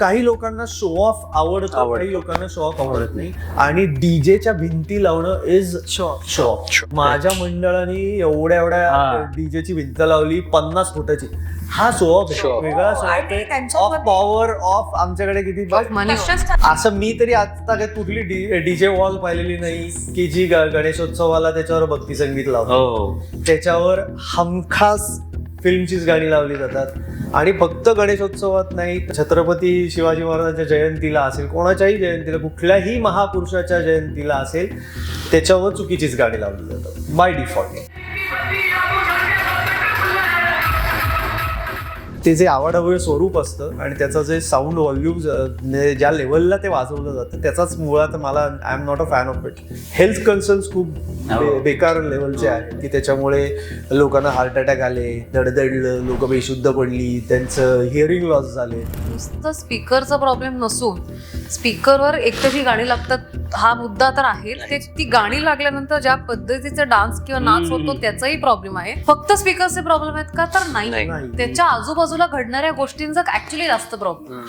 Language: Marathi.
काही लोकांना शो ऑफ आवडतं. काही लोकांना शो ऑफ आवडत नाही. आणि डीजेच्या भिंती लावणं इज शो शो माझ्या मंडळाने एवढ्या एवढ्या. डीजेची भिंत लावली पन्नास फुटाची. हा शो ऑफ. वेगळा ऑफ पॉवर ऑफ आमच्याकडे किती असं मी तरी आता काय कुठली डीजे वॉल पाहिलेली नाही की जी गणेशोत्सवाला त्याच्यावर भक्ती संगीत लावतो हो. त्याच्यावर हमखास फिल्मचीच गाणी लावली जातात. आणि फक्त गणेशोत्सवात नाही छत्रपती शिवाजी महाराजांच्या जयंतीला असेल कोणाच्याही जयंतीला कुठल्याही महापुरुषाच्या जयंतीला असेल त्याच्यावर चुकीचीच गाणी लावली जातात. बाय डिफॉल्ट ते जे आवडावं स्वरूप असतं आणि त्याचं जे साऊंड व्हॉल्यूम ज्या लेवलला ते वाजवलं जातं त्याचाच मुळात मला I am not a fan of it health concerns खूप बे- बेकार लेवलचे आहेत. की त्याच्यामुळे लोकांना हार्ट अटॅक आले दडदडलं लोक बेशुद्ध पडली त्यांचं हिअरिंग लॉस झाले. नुसतं स्पीकरचा प्रॉब्लेम नसून स्पीकरवर एकतरी गाणी लागतात हा मुद्दा तर आहे ते ती गाणी लागल्यानंतर ज्या पद्धतीचा डान्स किंवा नाच. होतो त्याचाही प्रॉब्लेम आहे. फक्त स्पीकरचे प्रॉब्लेम आहेत का? तर नाही. नाही. नाही. त्याच्या आजूबाजूला घडणाऱ्या गोष्टींचा ऍक्च्युली जास्त प्रॉब्लेम